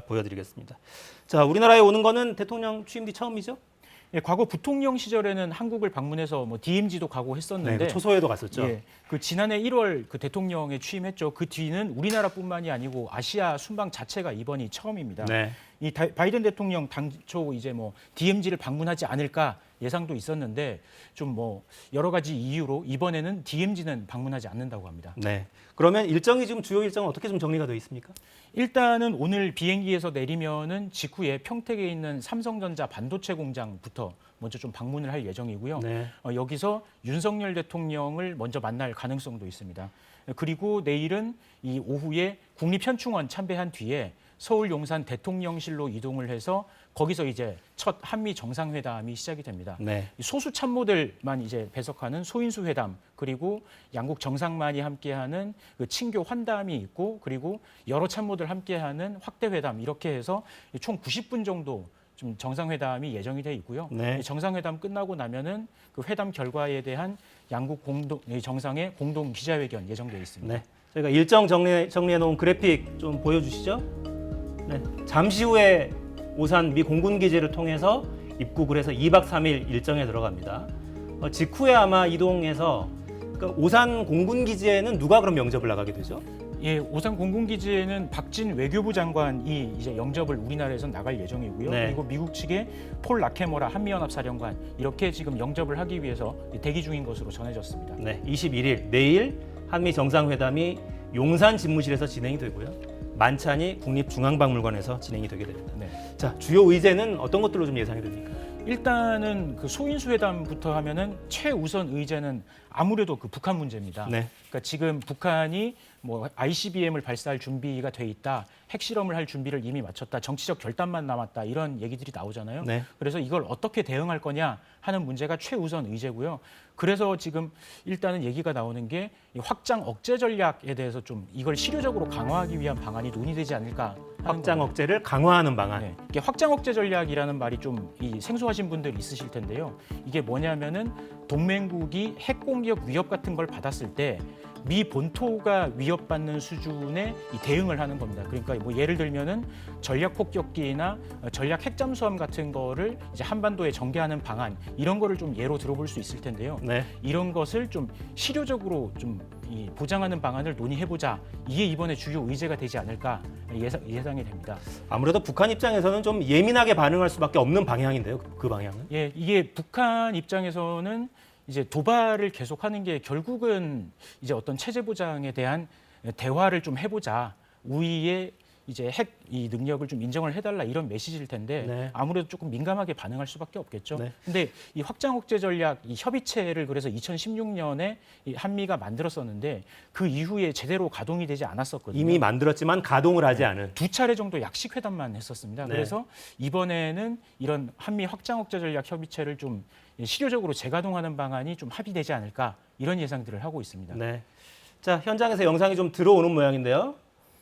보여드리겠습니다. 자, 우리나라에 오는 거는 대통령 취임 뒤 처음이죠? 예, 과거 부통령 시절에는 한국을 방문해서 뭐 DMZ도 가고 했었는데 네, 그 초소에도 갔었죠. 예, 그 지난해 1월 그 대통령에 취임했죠. 그 뒤는 우리나라뿐만이 아니고 아시아 순방 자체가 이번이 처음입니다. 네. 이 다- 바이든 대통령 당초 이제 뭐 DMZ를 방문하지 않을까 예상도 있었는데 좀 뭐 여러 가지 이유로 이번에는 DMZ는 방문하지 않는다고 합니다. 네. 그러면 일정이 지금 주요 일정은 어떻게 좀 정리가 되어 있습니까? 일단은 오늘 비행기에서 내리면은 직후에 평택에 있는 삼성전자 반도체 공장부터 먼저 좀 방문을 할 예정이고요. 네. 어, 여기서 윤석열 대통령을 먼저 만날 가능성도 있습니다. 그리고 내일은 이 오후에 국립현충원 참배한 뒤에 서울 용산 대통령실로 이동을 해서 거기서 이제 첫 한미 정상회담이 시작이 됩니다. 네. 이 소수 참모들만 이제 배석하는 소인수 회담 그리고 양국 정상만이 함께하는 그 친교 환담이 있고 그리고 여러 참모들 함께하는 확대 회담 이렇게 해서 총 90분 정도 좀 정상회담이 예정이 돼 있고요. 네. 이 정상회담 끝나고 나면은 그 회담 결과에 대한 양국 공동 이 정상의 공동 기자회견 예정돼 있습니다. 네. 저희가 일정 정리, 정리해 놓은 그래픽 좀 보여주시죠. 네. 잠시 후에 오산 미 공군 기지를 통해서 입국을 해서 2박 3일 일정에 들어갑니다. 어, 직후에 아마 이동해서 그러니까 오산 공군 기지에는 누가 그럼 영접을 나가게 되죠? 예, 오산 공군기지에는 박진 외교부 장관이 이제 영접을 우리나라에서 나갈 예정이고요. 네. 그리고 미국 측에 폴 라케모라 한미연합사령관 이렇게 지금 영접을 하기 위해서 대기 중인 것으로 전해졌습니다. 네. 21일 내일 한미 정상회담이 용산 집무실에서 진행이 되고요. 만찬이 국립중앙박물관에서 진행이 되게 됩니다. 네. 자, 주요 의제는 어떤 것들로 좀 예상이 됩니까? 일단은 그 소인수 회담부터 하면은 최우선 의제는 아무래도 그 북한 문제입니다. 네. 그러니까 지금 북한이 뭐 ICBM을 발사할 준비가 돼 있다, 핵실험을 할 준비를 이미 마쳤다, 정치적 결단만 남았다 이런 얘기들이 나오잖아요. 네. 그래서 이걸 어떻게 대응할 거냐 하는 문제가 최우선 의제고요. 그래서 지금 일단은 얘기가 나오는 게이 확장 억제 전략에 대해서 좀 이걸 실효적으로 강화하기 위한 방안이 논의되지 않을까 확장. 억제를 강화하는 방안. 네. 이게 확장 억제 전략이라는 말이 좀 이 생소하신 분들 있으실 텐데요. 이게 뭐냐면은 동맹국이 핵 공격 위협 같은 걸 받았을 때 미 본토가 위협받는 수준의 이 대응을 하는 겁니다. 그러니까 뭐 예를 들면은 전략 폭격기나 어, 전략 핵잠수함 같은 거를 이제 한반도에 전개하는 방안 이런 거를 좀 예로 들어볼 수 있을 텐데요. 네. 이런 것을 좀 실효적으로 좀이 보장하는 방안을 논의해보자. 이게 이번에 주요 의제가 되지 않을까 예상, 예상이 됩니다. 아무래도 북한 입장에서는 좀 예민하게 반응할 수밖에 없는 방향인데요. 그, 그 방향은. 예, 이게 북한 입장에서는 이제 도발을 계속하는 게 결국은 이제 어떤 체제 보장에 대한 대화를 좀 해보자. 우위의 이제 핵 이 능력을 좀 인정을 해달라 이런 메시지일 텐데 네. 아무래도 조금 민감하게 반응할 수밖에 없겠죠. 네. 근데 이 확장 억제 전략 이 협의체를 그래서 2016년에 이 한미가 만들었었는데 그 이후에 제대로 가동이 되지 않았었거든요. 이미 만들었지만 가동을 하지 않은. 두 차례 정도 약식 회담만 했었습니다. 네. 그래서 이번에는 이런 한미 확장 억제 전략 협의체를 좀 실효적으로 재가동하는 방안이 좀 합의되지 않을까 이런 예상들을 하고 있습니다. 네. 자, 현장에서 영상이 좀 들어오는 모양인데요.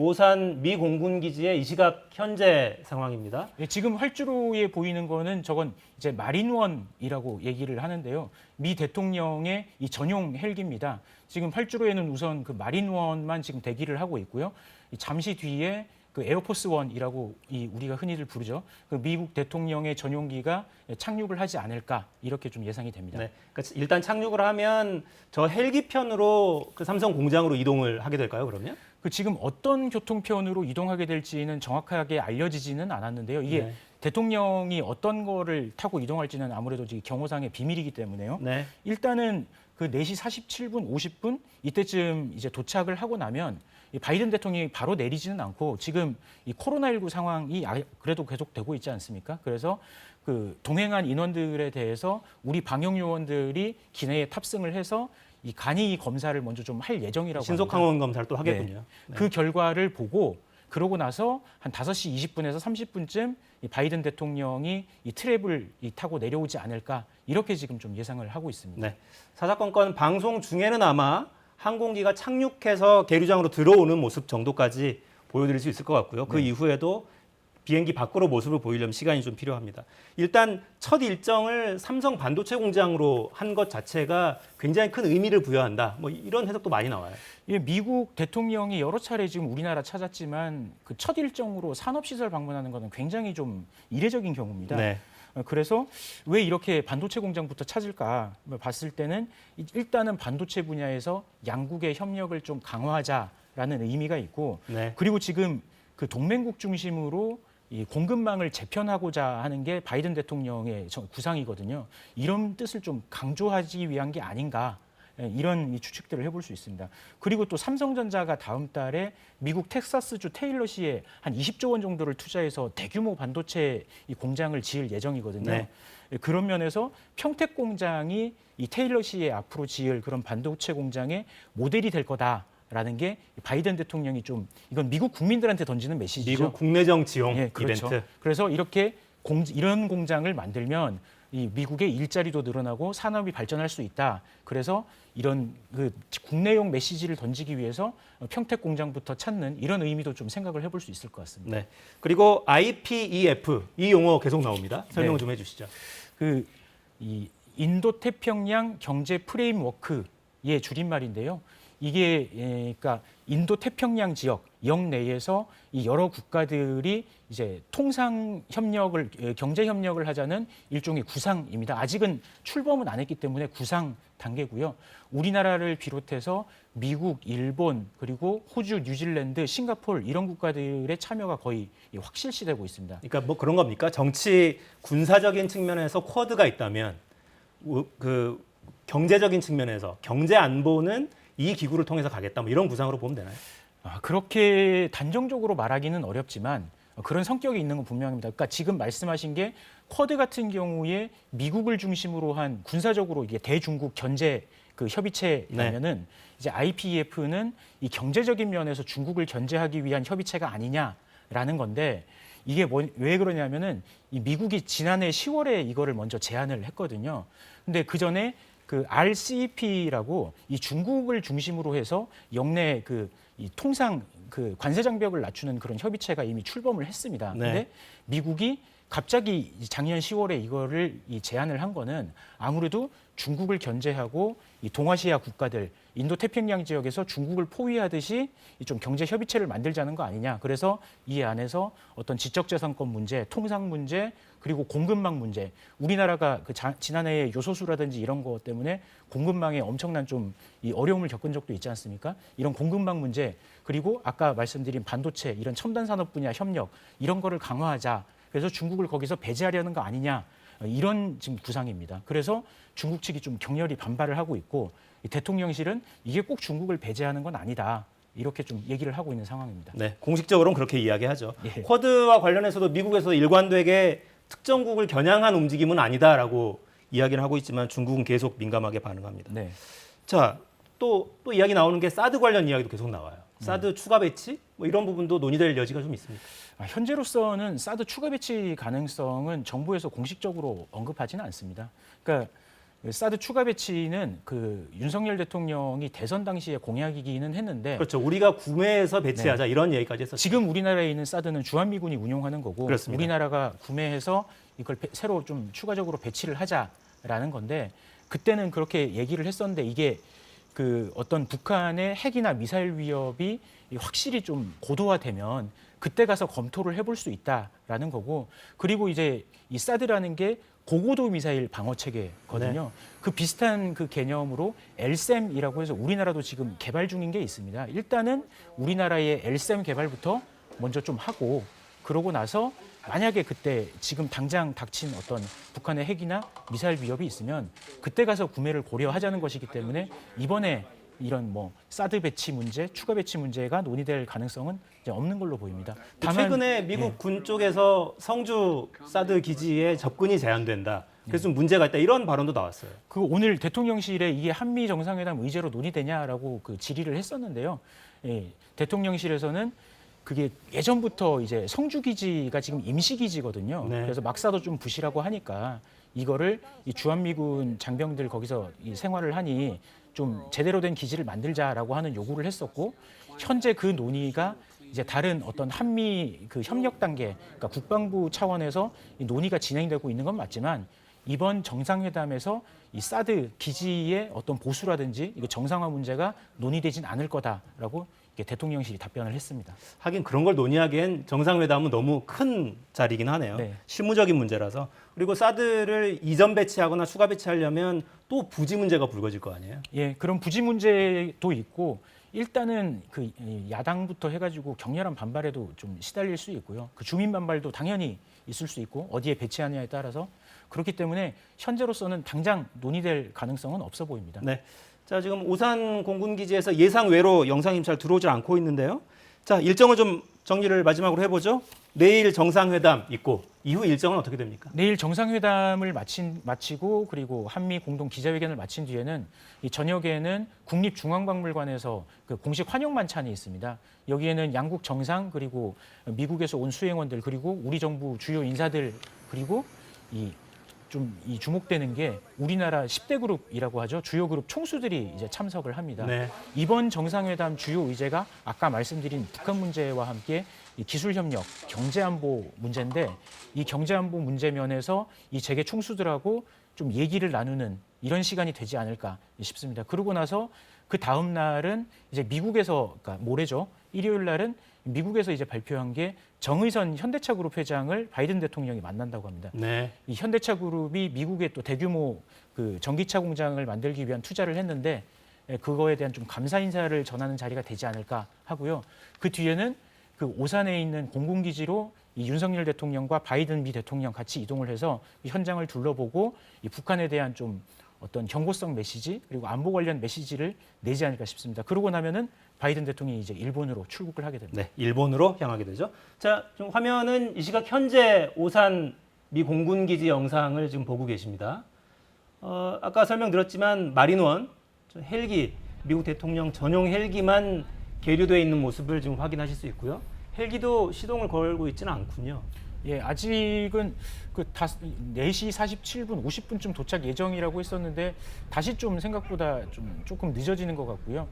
오산 미 공군 기지의 이 시각 현재 상황입니다. 예, 지금 활주로에 보이는 거는 저건 이제 마린원이라고 얘기를 하는데요. 미 대통령의 이 전용 헬기입니다. 지금 활주로에는 우선 그 마린원만 지금 대기를 하고 있고요. 이 잠시 뒤에 그 에어포스 원이라고 이 우리가 흔히들 부르죠. 그 미국 대통령의 전용기가 착륙을 하지 않을까 이렇게 좀 예상이 됩니다. 네. 그러니까 일단 착륙을 하면 저 헬기 편으로 그 삼성 공장으로 이동을 하게 될까요, 그러면? 그 지금 어떤 교통편으로 이동하게 될지는 정확하게 알려지지는 않았는데요. 이게 네. 대통령이 어떤 거를 타고 이동할지는 아무래도 지금 경호상의 비밀이기 때문에요. 네. 일단은 그 4시 47분, 50분 이때쯤 이제 도착을 하고 나면 이 바이든 대통령이 바로 내리지는 않고 지금 이 코로나19 상황이 아- 그래도 계속 되고 있지 않습니까? 그래서 그 동행한 인원들에 대해서 우리 방역 요원들이 기내에 탑승을 해서 이 간이 검사를 먼저 좀 할 예정이라고 신속 합니다. 항원 검사를 또 하겠군요. 네. 그 결과를 보고 그러고 나서 한 5시 20분에서 30분쯤 이 바이든 대통령이 이 트랩을 이 타고 내려오지 않을까 이렇게 지금 좀 예상을 하고 있습니다. 네. 사사건건 방송 중에는 아마 항공기가 착륙해서 계류장으로 들어오는 모습 정도까지 보여드릴 수 있을 것 같고요. 그 네. 이후에도 비행기 밖으로 모습을 보이려면 시간이 좀 필요합니다. 일단 첫 일정을 삼성 반도체 공장으로 한 것 자체가 굉장히 큰 의미를 부여한다. 뭐 이런 해석도 많이 나와요. 예, 미국 대통령이 여러 차례 지금 우리나라 찾았지만 그 첫 일정으로 산업시설 방문하는 것은 굉장히 좀 이례적인 경우입니다. 네. 어, 그래서 왜 이렇게 반도체 공장부터 찾을까 봤을 때는 이- 일단은 반도체 분야에서 양국의 협력을 좀 강화하자라는 의미가 있고 네. 그리고 지금 그 동맹국 중심으로 이 공급망을 재편하고자 하는 게 바이든 대통령의 저- 구상이거든요. 이런 뜻을 좀 강조하기 위한 게 아닌가. 예, 이런 이 추측들을 해볼 수 있습니다. 그리고 또 삼성전자가 다음 달에 미국 텍사스주 테일러시에 한 20조 원 정도를 투자해서 대규모 반도체 이 공장을 지을 예정이거든요. 네. 예, 그런 면에서 평택 공장이 이 테일러시에 앞으로 지을 그런 반도체 공장의 모델이 될 거다 라는 게 바이든 대통령이 좀 이건 미국 국민들한테 던지는 메시지죠. 미국 국내정 지용 예, 그렇죠. 이벤트. 그래서 이렇게 공, 이런 공장을 만들면 이 미국의 일자리도 늘어나고 산업이 발전할 수 있다. 그래서 이런 그 국내용 메시지를 던지기 위해서 평택 공장부터 찾는 이런 의미도 좀 생각을 해볼 수 있을 것 같습니다. 네. 그리고 IPEF 이 용어 계속 나옵니다. 설명 네. 좀 해주시죠. 그 이 인도 태평양 경제 프레임워크의 줄임말인데요. 이게 예, 그러니까 인도 태평양 지역 영 내에서 이 여러 국가들이 이제 통상 협력을 예, 경제 협력을 하자는 일종의 구상입니다. 아직은 출범은 안 했기 때문에 구상 단계고요. 우리나라를 비롯해서 미국, 일본 그리고 호주, 뉴질랜드, 싱가포르 이런 국가들의 참여가 거의 확실시되고 있습니다. 그러니까 뭐 그런 겁니까? 정치 군사적인 측면에서 쿼드가 있다면 우- 그 경제적인 측면에서 경제 안보는 이 기구를 통해서 가겠다. 뭐 이런 구상으로 보면 되나요? 아, 그렇게 단정적으로 말하기는 어렵지만 어, 그런 성격이 있는 건 분명합니다. 그러니까 지금 말씀하신 게 쿼드 같은 경우에 미국을 중심으로 한 군사적으로 이게 대중국 견제 그 협의체라면은 이제 IPEF는 이 경제적인 면에서 중국을 견제하기 위한 협의체가 아니냐라는 건데 이게 뭐, 왜 그러냐면은 이 미국이 지난해 10월에 이거를 먼저 제안을 했거든요. 근데 그 전에 그 RCEP라고 이 중국을 중심으로 해서 영내 그 이 통상 그 관세 장벽을 낮추는 그런 협의체가 이미 출범을 했습니다. 네. 근데 미국이 갑자기 작년 10월에 이거를 이 제안을 한 거는 아무래도 중국을 견제하고 이 동아시아 국가들 인도 태평양 지역에서 중국을 포위하듯이 이좀 경제 협의체를 만들자는 거 아니냐. 그래서 이 안에서 어떤 지적재산권 문제, 통상 문제, 그리고 공급망 문제. 우리나라가 그 자- 지난해에 요소수라든지 이런 것 때문에 공급망에 엄청난 좀 이 어려움을 겪은 적도 있지 않습니까? 이런 공급망 문제 그리고 아까 말씀드린 반도체 이런 첨단 산업 분야 협력 이런 거를 강화하자. 그래서 중국을 거기서 배제하려는 거 아니냐. 어, 이런 지금 구상입니다. 그래서 중국 측이 좀 격렬히 반발을 하고 있고 이 대통령실은 이게 꼭 중국을 배제하는 건 아니다. 이렇게 좀 얘기를 하고 있는 상황입니다. 네, 공식적으로는 그렇게 이야기하죠. 예. 쿼드와 관련해서도 미국에서 일관되게 특정국을 겨냥한 움직임은 아니다라고 이야기를 하고 있지만 중국은 계속 민감하게 반응합니다. 네. 자, 또, 또 이야기 나오는 게 사드 관련 이야기도 계속 나와요. 사드 추가 배치? 뭐 이런 부분도 논의될 여지가 좀 있습니다. 아, 현재로서는 사드 추가 배치 가능성은 정부에서 공식적으로 언급하지는 않습니다. 그러니까 사드 추가 배치는 그 윤석열 대통령이 대선 당시에 공약이기는 했는데 그렇죠. 우리가 구매해서 배치하자 이런 얘기까지 했었죠. 지금 우리나라에 있는 사드는 주한미군이 운용하는 거고 그렇습니다. 우리나라가 구매해서 이걸 배- 새로 좀 추가적으로 배치를 하자라는 건데 그때는 그렇게 얘기를 했었는데 이게 그 어떤 북한의 핵이나 미사일 위협이 확실히 좀 고도화되면 그때 가서 검토를 해볼 수 있다라는 거고 그리고 이제 이 사드라는 게 고고도 미사일 방어 체계거든요. 그 비슷한 그 개념으로 LSAM이라고 해서 우리나라도 지금 개발 중인 게 있습니다. 일단은 우리나라의 LSAM 개발부터 먼저 좀 하고 그러고 나서 만약에 그때 지금 당장 닥친 어떤 북한의 핵이나 미사일 위협이 있으면 그때 가서 구매를 고려하자는 것이기 때문에 이번에 이런 뭐 사드 배치 문제, 추가 배치 문제가 논의될 가능성은 이제 없는 걸로 보입니다. 최근에 미국 예. 군 쪽에서 성주 사드 기지에 접근이 제한된다. 그래서 좀 문제가 있다. 이런 발언도 나왔어요. 그 오늘 대통령실에 이게 한미 정상회담 의제로 논의되냐라고 그 질의를 했었는데요. 예, 대통령실에서는 그게 예전부터 이제 성주 기지가 지금 임시 기지거든요. 네. 그래서 막사도 좀 부실하고 하니까 이거를 이 주한미군 장병들 거기서 이 생활을 하니 좀 제대로 된 기지를 만들자라고 하는 요구를 했었고 현재 그 논의가 이제 다른 어떤 한미 그 협력 단계, 그러니까 국방부 차원에서 이 논의가 진행되고 있는 건 맞지만 이번 정상회담에서 이 사드 기지의 어떤 보수라든지 이거 정상화 문제가 논의되진 않을 거다라고 대통령실이 답변을 했습니다. 하긴 그런 걸 논의하기엔 정상회담은 너무 큰 자리긴 하네요. 네. 실무적인 문제라서. 그리고 사드를 이전 배치하거나 추가 배치하려면 또 부지 문제가 불거질 거 아니에요. 예, 그런 부지 문제도 있고 일단은 그이 야당부터 해가지고 격렬한 반발에도 좀 시달릴 수 있고요. 그 주민 반발도 당연히 있을 수 있고 어디에 배치하느냐에 따라서 그렇기 때문에 현재로서는 당장 논의될 가능성은 없어 보입니다. 네. 자, 지금 오산 공군 기지에서 예상 외로 영상이 잘 들어오질 않고 있는데요. 자, 일정을 좀 정리를 마지막으로 해보죠. 내일 정상회담 있고 이후 일정은 어떻게 됩니까? 내일 정상회담을 마친, 마치고 그리고 한미 공동 기자회견을 마친 뒤에는 이 저녁에는 국립중앙박물관에서 그 공식 환영 만찬이 있습니다. 여기에는 양국 정상 그리고 미국에서 온 수행원들 그리고 우리 정부 주요 인사들 그리고 이 좀 이 주목되는 게 우리나라 10대 그룹이라고 하죠. 주요 그룹 총수들이 이제 참석을 합니다. 네. 이번 정상회담 주요 의제가 아까 말씀드린 북한 문제와 함께 이 기술 협력, 경제 안보 문제인데 이 경제 안보 문제 면에서 이 재계 총수들하고 좀 얘기를 나누는 이런 시간이 되지 않을까 싶습니다. 그러고 나서 그 다음 날은 이제 미국에서 그러니까 모레죠. 일요일 날은 미국에서 이제 발표한 게 정의선 현대차 그룹 회장을 바이든 대통령이 만난다고 합니다. 네. 이 현대차 그룹이 미국에 또 대규모 그 전기차 공장을 만들기 위한 투자를 했는데 예, 그거에 대한 좀 감사 인사를 전하는 자리가 되지 않을까 하고요. 그 뒤에는 그 오산에 있는 공군기지로 이 윤석열 대통령과 바이든 미 대통령 같이 이동을 해서 이 현장을 둘러보고 이 북한에 대한 좀 어떤 경고성 메시지 그리고 안보 관련 메시지를 내지 않을까 싶습니다. 그러고 나면은 바이든 대통령이 이제 일본으로 출국을 하게 됩니다. 네, 일본으로 향하게 되죠. 자, 지금 화면은 이 시각 현재 오산 미 공군 기지 영상을 지금 보고 계십니다. 어, 아까 설명드렸지만 마린원 저 헬기 미국 대통령 전용 헬기만 계류되어 있는 모습을 지금 확인하실 수 있고요. 헬기도 시동을 걸고 있지는 않군요. 예, 아직은 그 다, 4시 47분, 50분쯤 도착 예정이라고 했었는데 다시 좀 생각보다 좀 조금 늦어지는 것 같고요.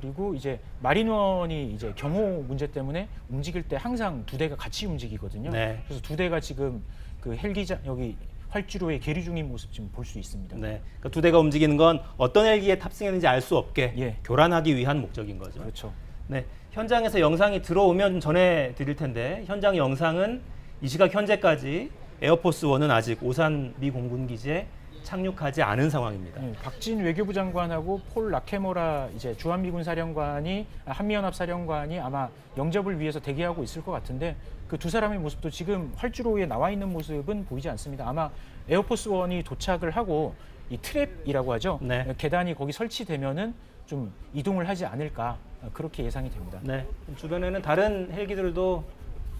그리고 이제 마린원이 이제 경호 문제 때문에 움직일 때 항상 두 대가 같이 움직이거든요. 네. 그래서 두 대가 지금 그 헬기장 여기 활주로에 계류 중인 모습 지금 볼 수 있습니다. 네, 그러니까 두 대가 움직이는 건 어떤 헬기에 탑승했는지 알 수 없게 예. 교란하기 위한 목적인 거죠. 그렇죠. 네, 현장에서 영상이 들어오면 전해 드릴 텐데 현장 영상은 이 시각 현재까지 에어포스 원은 아직 오산 미 공군 기지에 착륙하지 않은 상황입니다. 네, 박진 외교부 장관하고 폴 라케모라 이제 주한미군 사령관이 아, 한미연합 사령관이 아마 영접을 위해서 대기하고 있을 것 같은데 그 두 사람의 모습도 지금 활주로에 나와 있는 모습은 보이지 않습니다. 아마 에어포스 원이 도착을 하고 이 트랩이라고 하죠. 네. 계단이 거기 설치되면은 좀 이동을 하지 않을까 아, 그렇게 예상이 됩니다. 네, 주변에는 다른 헬기들도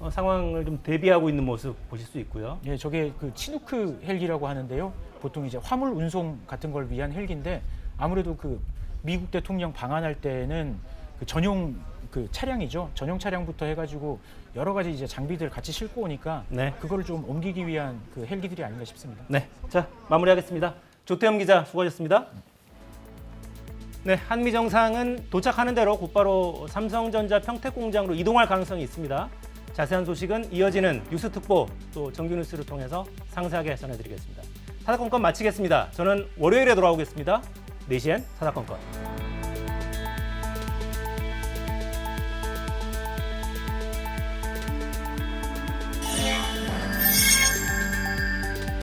어, 상황을 좀 대비하고 있는 모습 보실 수 있고요. 예, 저게 그 치누크 헬기라고 하는데요. 보통 이제 화물 운송 같은 걸 위한 헬기인데 아무래도 그 미국 대통령 방한할 때는 그 전용 그 차량이죠. 전용 차량부터 해가지고 여러 가지 이제 장비들 같이 싣고 오니까 네. 그거를 좀 옮기기 위한 그 헬기들이 아닌가 싶습니다. 네, 자 마무리하겠습니다. 조태영 기자 수고하셨습니다. 네, 한미 정상은 도착하는 대로 곧바로 삼성전자 평택 공장으로 이동할 가능성이 있습니다. 자세한 소식은 이어지는 뉴스 특보 또 정규 뉴스를 통해서 상세하게 전해드리겠습니다. 사사건건 마치겠습니다. 저는 월요일에 돌아오겠습니다. 4시엔 사사건건.